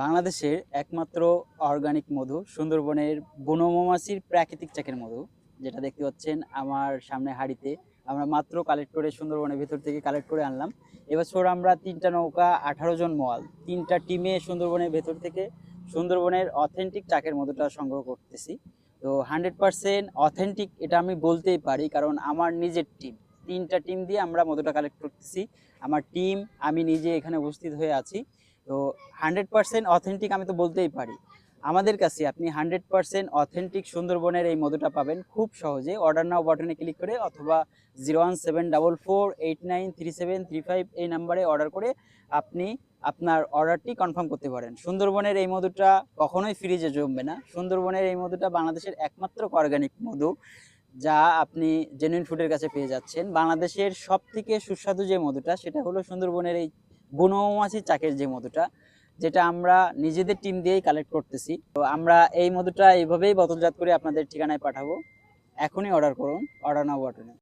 বাংলাদেশের একমাত্র অর্গানিক মধু সুন্দরবনের বনমৌমাছির প্রাকৃতিক চাকের মধু, যেটা দেখতে পাচ্ছেন আমার সামনে হাড়িতে। আমরা মাত্র কালেক্ট করে সুন্দরবনের ভেতর থেকে কালেক্ট করে আনলাম। এবছর আমরা তিনটা নৌকা, আঠারো জন মোয়াল, তিনটা টিমে সুন্দরবনের ভেতর থেকে সুন্দরবনের অথেন্টিক চাকের মধুটা সংগ্রহ করতেছি। তো হান্ড্রেড পার্সেন্ট অথেন্টিক এটা আমি বলতেই পারি, কারণ আমার নিজের টিম তিনটা টিম দিয়ে আমরা মধুটা কালেক্ট করতেছি। আমার টিম আমি নিজে এখানে উপস্থিত হয়ে আছি। তো হান্ড্রেড পার্সেন্ট অথেন্টিক আমি তো বলতেই পারি। আমাদের কাছে আপনি হান্ড্রেড পার্সেন্ট অথেন্টিক সুন্দরবনের এই মধুটা পাবেন খুব সহজে। অর্ডার নাও বাটনে ক্লিক করে অথবা zero one seven double four eight nine three seven three five এই নাম্বারে অর্ডার করে আপনি আপনার অর্ডারটি কনফার্ম করতে পারেন। সুন্দরবনের এই মধুটা কখনোই ফ্রিজে জমবে না। সুন্দরবনের এই মধুটা বাংলাদেশের একমাত্র অর্গানিক মধু যা আপনি জেনুইন ফুডের কাছে পেয়ে যাচ্ছেন। বাংলাদেশের সব থেকে সুস্বাদু যে মধুটা সেটা হলো সুন্দরবনের এই বনমৌমাছি চাকের যে মধুটা, যেটা আমরা নিজেদের টিম দিয়েই কালেক্ট করতেছি। তো আমরা এই মধুটা এইভাবেই বদলজাত করে আপনাদের ঠিকানায় পাঠাবো। এখনই অর্ডার করুন অর্ডার নাও বাটনে